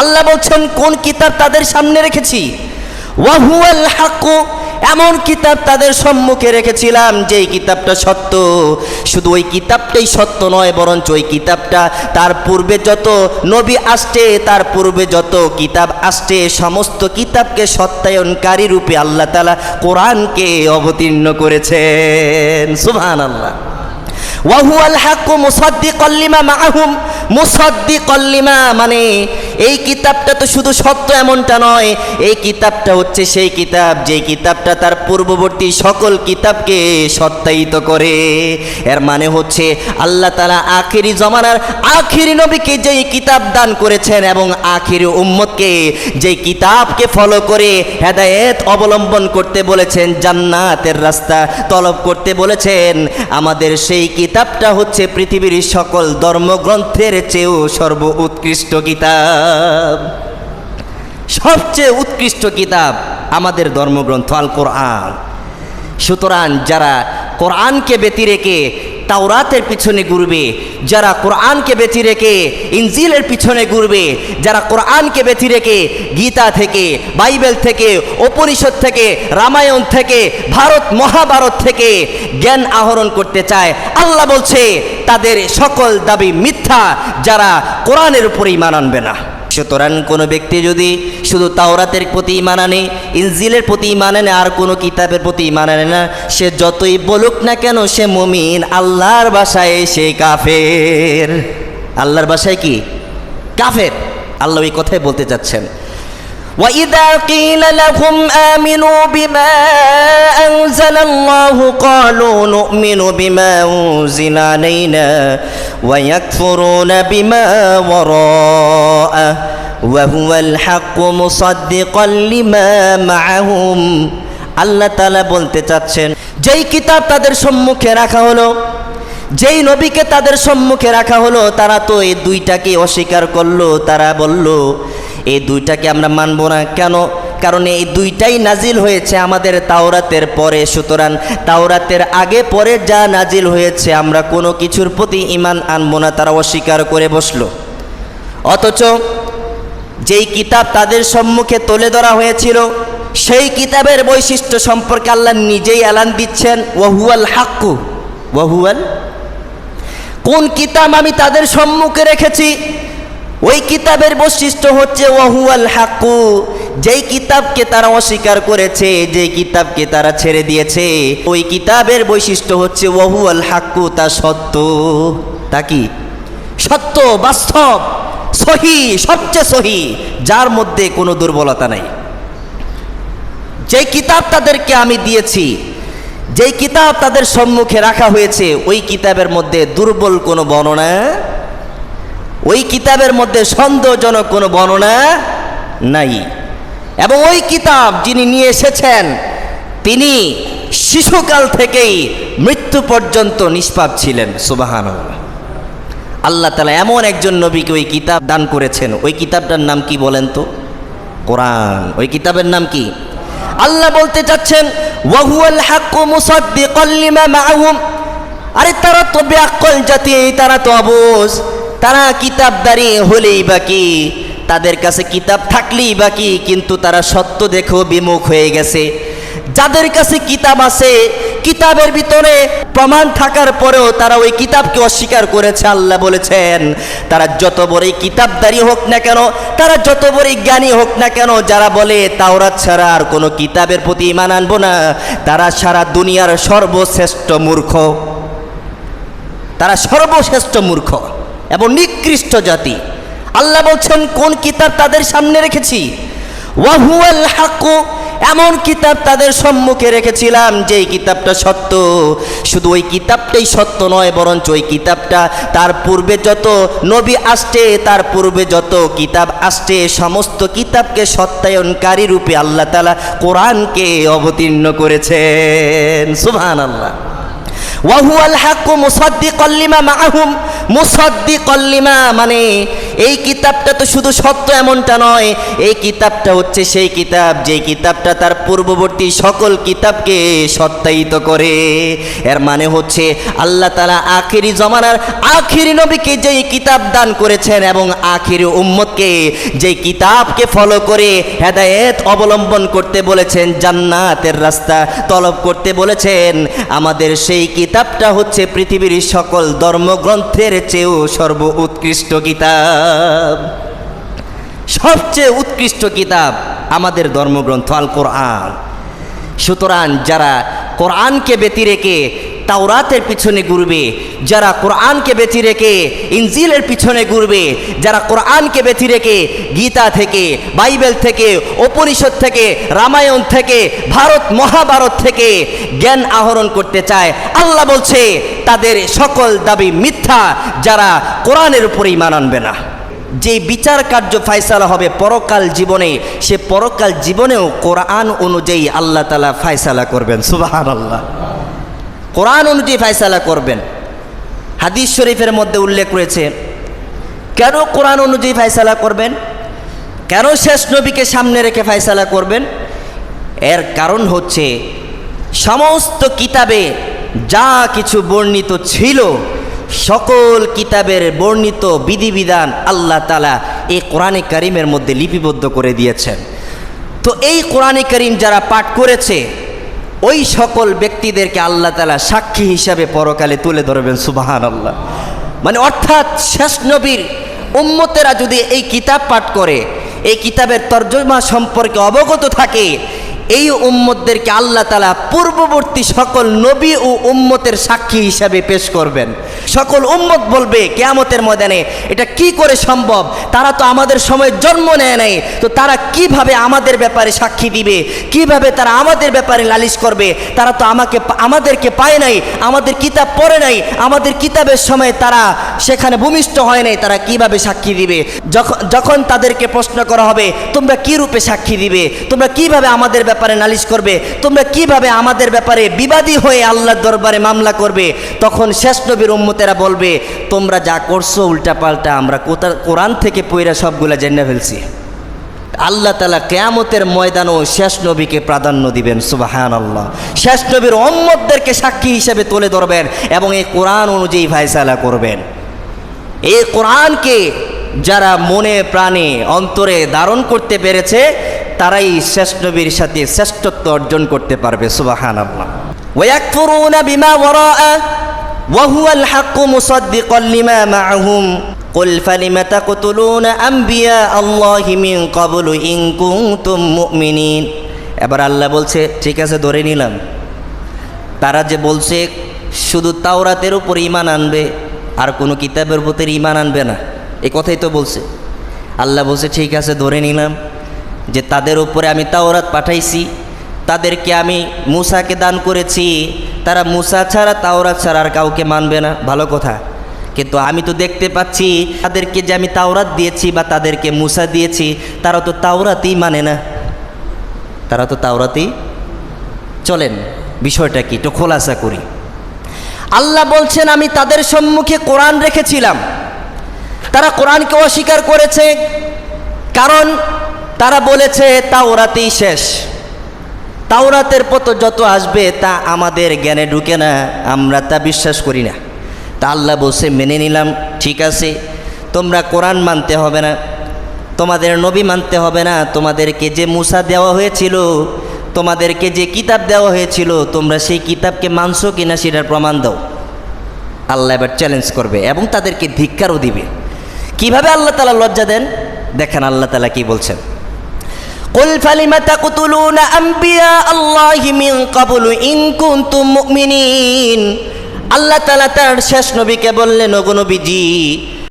আল্লাহ বলছেন, কোন কিতাব তাদের সামনে রেখেছি? ওয়াহুয়াল হাক্কু, এমন কিতাব তাদের সম্মুখে রেখেছিলাম যে কিতাবটা সত্য। শুধু ওই কিতাবটাই সত্য নয়, বরঞ্চ ওই কিতাবটা তার পূর্বে যত নবী আসছে, তার পূর্বে যত কিতাব আসছে, সমস্ত কিতাবকে সত্যায়নকারী রূপে আল্লাহ তালা কোরআনকে অবতীর্ণ করেছেন। সুহান আল্লাহ ওয়াহুয়াল হাক্কু মুসাদ্দিকাল লিমা মাআহুম, মুসাদ্দিকাল কল্লিমা মানে এই কিতাবটা তো শুধু সত্য এমনটা নয়। এই কিতাবটা হচ্ছে সেই কিতাব যে কিতাবটা তার পূর্ববর্তী সকল কিতাবকে সত্যায়িত করে। এর মানে হচ্ছে আল্লাহ তালা আখিরি জমানার আখিরি নবীকে যেই কিতাব দান করেছেন এবং আখিরি উম্মতকে যেই কিতাবকে ফলো করে হেদায়েত অবলম্বন করতে বলেছেন, জান্নাতের রাস্তা তলব করতে বলেছেন, আমাদের সেই কিতাবটা হচ্ছে পৃথিবীর সকল ধর্মগ্রন্থের চেয়েও সর্ব উৎকৃষ্ট কিতাব। সবচেয়ে উৎকৃষ্ট কিতাব আমাদের ধর্মগ্রন্থ আল কোরআন। সুতরাং যারা কোরআনকে ব্যতি রেখে তাওরাতের পিছনে ঘুরবে, যারা কোরআনকে ব্যতি রেখে ইনজিলের পিছনে ঘুরবে, যারা কোরআনকে ব্যতি রেখে গীতা থেকে, বাইবেল থেকে, উপনিষদ থেকে, রামায়ণ থেকে, ভারত, মহাভারত থেকে জ্ঞান আহরণ করতে চায়, আল্লাহ বলছে, তাদের সকল দাবি মিথ্যা যারা কোরআনের উপরে ইমান আনবে না। সুতরাং কোনো ব্যক্তি যদি শুধু তাওরাতের প্রতি ইমান আনে, ইনজিলের প্রতি ইমান আনে, আর কোনো কিতাবের প্রতি ইমান আনে না, সে যতই বলুক না কেন সে মমিন। আল্লাহর বাসায় সে কাফের। আল্লাহর বাসায় কি? কাফের। আল্লাহ ওই কথাই বলতে চাচ্ছেন। وإذا قيل لهم آمنوا بما أنزل الله قالوا نؤمن بما أنزل علينا ويكفرون بما وراءه وهو الحق مصدقا لما معهم আল্লাহ তালা বলতে চাচ্ছেন যেই কিতাব তাদের সম্মুখে রাখা হলো যেই নবীকে তাদের সম্মুখে রাখা হলো তারা তো এই দুইটাকে অস্বীকার করলো তারা বলল এই দুইটাকে আমরা মানব না। কেন? কারণ এই দুইটাই নাজিল হয়েছে আমাদের তাওরাতের পরে। সুতরাং তাওরাতের আগে পরে যা নাজিল হয়েছে আমরা কোনো কিছুর প্রতি ইমান আনব না, তারা অস্বীকার করে বসল। অথচ যেই কিতাব তাদের সম্মুখে তুলে ধরা হয়েছিল, সেই কিতাবের বৈশিষ্ট্য সম্পর্কে আল্লাহ নিজেই এলান দিচ্ছেন, ওয়াহুয়াল হাক্কু। ওয়াহুয়াল? কোন কিতাব আমি তাদের সম্মুখে রেখেছি? ওই কিতাবের বৈশিষ্ট্য হচ্ছে ওয়াহুয়াল হাক্কু। যেই কিতাবকে তারা অস্বীকার করেছে, যেই কিতাবকে তারা ছেড়ে দিয়েছে, ওই কিতাবের বৈশিষ্ট্য হচ্ছে ওয়াহুয়াল হাক্কু, তা সত্য। তা কি? সত্য, বাস্তব, সহি, সবচেয়ে সহি, যার মধ্যে কোনো দুর্বলতা নাই। যে কিতাব তাদেরকে আমি দিয়েছি, যেই কিতাব তাদের সম্মুখে রাখা হয়েছে, ওই কিতাবের মধ্যে দুর্বল কোনো বর্ণনা ওই কিতাবের মধ্যে সন্দেহজনক কোনো বর্ণনা নাই। এবং ওই কিতাব যিনি নিয়ে এসেছেন, তিনি শিশুকাল থেকেই মৃত্যু পর্যন্ত নিষ্পাপ ছিলেন সুবাহান আল্লাহ তালা এমন একজন নবীকে ওই কিতাব দান করেছেন। ওই কিতাবটার নাম কি বলেন তো? কোরআন। ওই কিতাবের নাম কি? আল্লাহ বলতে চাচ্ছেন আরে তারা তো ব্যাকল জাতি, তারা তো অবুজ তারা কিতাবদারি হলেই বাকি তাদের কাছে কিতাব থাকলেই বাকি কিন্তু তারা সত্য দেখেও বিমুখ হয়ে গেছে। যাদের কাছে কিতাব আছে, কিতাবের ভিতরে প্রমাণ থাকার পরেও তারা ওই কিতাবকে অস্বীকার করেছে, আল্লাহ বলেছেন, তারা যত বড়ই কিতাবদারি হোক না কেন, তারা যত বড়ই জ্ঞানী হোক না কেন, যারা বলে তাওরাত ছাড়া আর কোনো কিতাবের প্রতি ইমান আনব না, তারা সারা দুনিয়ার সর্বশ্রেষ্ঠ মূর্খ। তারা সর্বশ্রেষ্ঠ মূর্খ। এবং নিকৃষ্ট জাতি। আল্লাহ বলছেন, কোন কিতাব তাদের সামনে রেখেছি? ওয়াহুয়াল হাক্কু এমন কিতাব তাদের সম্মুখে রেখেছিলাম যে কিতাবটা সত্য। শুধু ওই কিতাবটাই সত্য নয়, বরঞ্চ ওই কিতাবটা তার পূর্বে যত নবী আসছে, তার পূর্বে যত কিতাব আসছে, সমস্ত কিতাবকে সত্যায়নকারী রূপে আল্লাহ তালা কোরআনকে অবতীর্ণ করেছেন। সুবহান আল্লাহ ওয়াহুয়াল হাক্কু মুসাদ্দিকাল লিমা মাআহুম মুসাদ্দিকাল লিমা মানে এই কিতাবটা তো শুধু সত্য এমনটা নয়। এই কিতাবটা হচ্ছে সেই কিতাব যে কিতাবটা তার পূর্ববর্তী সকল কিতাবকে সত্যায়িত করে। এর মানে হচ্ছে আল্লাহ তালা আখিরি জমানার আখিরি নবীকে যেই কিতাব দান করেছেন এবং আখিরি উম্মতকে যেই কিতাবকে ফলো করে হেদায়েত অবলম্বন করতে বলেছেন, জান্নাতের রাস্তা তলব করতে বলেছেন, আমাদের সেই কিতাবটা হচ্ছে পৃথিবীর সকল ধর্মগ্রন্থের চেয়েও সর্ব উৎকৃষ্ট কিতাব। সবচেয়ে উৎকৃষ্ট কিতাব আমাদের ধর্মগ্রন্থ আল কোরআন। সুতরাং যারা কোরআনকে ব্যতি রেখে তাওরাতের পিছনে ঘুরবে, যারা কোরআনকে ব্যতি রেখে ইনজিলের পিছনে ঘুরবে, যারা কোরআনকে ব্যতি রেখে গীতা থেকে, বাইবেল থেকে, উপনিষদ থেকে, রামায়ণ থেকে, ভারত, মহাভারত থেকে জ্ঞান আহরণ করতে চায়, আল্লাহ বলছে, তাদের সকল দাবি মিথ্যা যারা কোরআনের উপরে ইমান আনবে না। যে বিচার কার্য ফায়সালা হবে পরকাল জীবনে, সে পরকাল জীবনেও কোরআন অনুযায়ী আল্লাহ তালা ফায়সালা করবেন। সুবাহান আল্লাহ কোরআন অনুযায়ী ফায়সালা করবেন। হাদিস শরীফের মধ্যে উল্লেখ রয়েছে, কেন কোরআন অনুযায়ী ফায়সালা করবেন? কেন শেষ নবীকে সামনে রেখে ফায়সালা করবেন? এর কারণ হচ্ছে, সমস্ত কিতাবে যা কিছু বর্ণিত ছিল সকল কিতাবের বর্ণিত বিধিবিধান আল্লাহ তালা এই কোরআনে কারিমের মধ্যে লিপিবদ্ধ করে দিয়েছেন। তো এই কোরআনে কারিম যারা পাঠ করেছে, ওই সকল ব্যক্তিদেরকে আল্লাহ তালা সাক্ষী হিসাবে পরকালে তুলে ধরবেন সুবাহান আল্লাহ মানে অর্থাৎ শেষ নবীর উম্মতেরা যদি এই কিতাব পাঠ করে, এই কিতাবের তর্জমা সম্পর্কে অবগত থাকে এই উম্মতদেরকে আল্লাহ তালা পূর্ববর্তী সকল নবী ও উম্মতের সাক্ষী হিসাবে পেশ করবেন। সকল উম্মত বলবে, কেয়ামতের ময়দানে এটা কি করে সম্ভব? তারা তো আমাদের সময় জন্ম নেয় নাই। তো তারা কীভাবে আমাদের ব্যাপারে সাক্ষী দিবে? কীভাবে তারা আমাদের ব্যাপারে লালিশ করবে? তারা তো আমাকে আমাদেরকে পায় নাই, আমাদের কিতাব পড়ে নাই, আমাদের কিতাবের সময় তারা সেখানে ভূমিষ্ঠ হয় নাই, তারা কীভাবে সাক্ষী দিবে? যখন যখন তাদেরকে প্রশ্ন করা হবে, তোমরা কি রূপে সাক্ষী দিবে? তোমরা কীভাবে আমাদের ব্যাপারে নালিশ করবে, তোমরা কীভাবে আমাদের ব্যাপারে বিবাদী হয়ে আল্লাহর দরবারে মামলা করবে? তখন শেষ নবীর উম্মতেরা বলবে, তোমরা যা করছ উল্টাপাল্টা, আমরা কোথা- কোরআন থেকে পইরা সবগুলা জেনে ফেলছি। আল্লাহ তালা কেয়ামতের ময়দানও শেষ নবীকে প্রাধান্য দিবেন সুবাহান আল্লাহ শেষ নবীর অম্মদদেরকে সাক্ষী হিসেবে তুলে ধরবেন এবং এই কোরআন অনুযায়ী ফায়সালা করবেন। এই কোরআনকে যারা মনে প্রাণে, অন্তরে ধারণ করতে পেরেছে তারাই শেষ নবীর সাথে শ্রেষ্ঠত্ব অর্জন করতে পারবে সুবাহান আল্লাহ ويكفرون بما وراءه وهو الحق مصدقا لما معهم قل فلم تقتلون أنبياء الله من قبل إن كنتم مؤمنين এবার আল্লাহ বলছে ঠিক আছে ধরে নিলাম তারা যে বলছে শুধু তাওরাতের উপর ইমান আনবে আর কোনো কিতাবের প্রতি ইমান আনবে না এই কথাই তো বলছে আল্লাহ বলছে ঠিক আছে ধরে নিলাম যে তাদের উপরে আমি তাওরাত পাঠাইছি, তাদেরকে আমি মুসাকে দান করেছি। তারা মুসা ছাড়া, তাওরাত ছাড়া আর কাউকে মানবে না। ভালো কথা। কিন্তু আমি তো দেখতে পাচ্ছি, তাদেরকে যে আমি তাওরাত দিয়েছি বা তাদেরকে মুসা দিয়েছি, তারা তো তাওরাতই মানে না। তারা তো তাওরাতেই চলেন। বিষয়টা কি? একটু খোলাসা করি। আল্লাহ বলছেন, আমি তাদের সম্মুখে কোরআন রেখেছিলাম। তারা কোরআনকে অস্বীকার করেছে। কারণ তারা বলেছে, তাওরাতেই শেষ। তাওরাতের পত যত আসবে, তা আমাদের জ্ঞানে ঢুকে না, আমরা তা বিশ্বাস করি না। তা আল্লাহ বসে মেনে নিলাম, ঠিক আছে। তোমরা কোরআন মানতে হবে না, তোমাদের নবী মানতে হবে না, তোমাদেরকে যে মুসা দেওয়া হয়েছিল, তোমাদেরকে যে কিতাব দেওয়া হয়েছিল, তোমরা সেই কিতাবকে মানছো কিনা সেটার প্রমাণ দাও। আল্লাহ এবার চ্যালেঞ্জ করবে এবং তাদেরকে ধিক্কারও দিবে। কীভাবে আল্লাহ তালা লজ্জা দেন? দেখেন আল্লাহ তালা কি বলছেন। قل فلم تقتلون أنبياء الله من قبل إن كنتم مؤمنين আল্লাহ তালা তার শেষ নবীকে বললেন ওগো নবীজি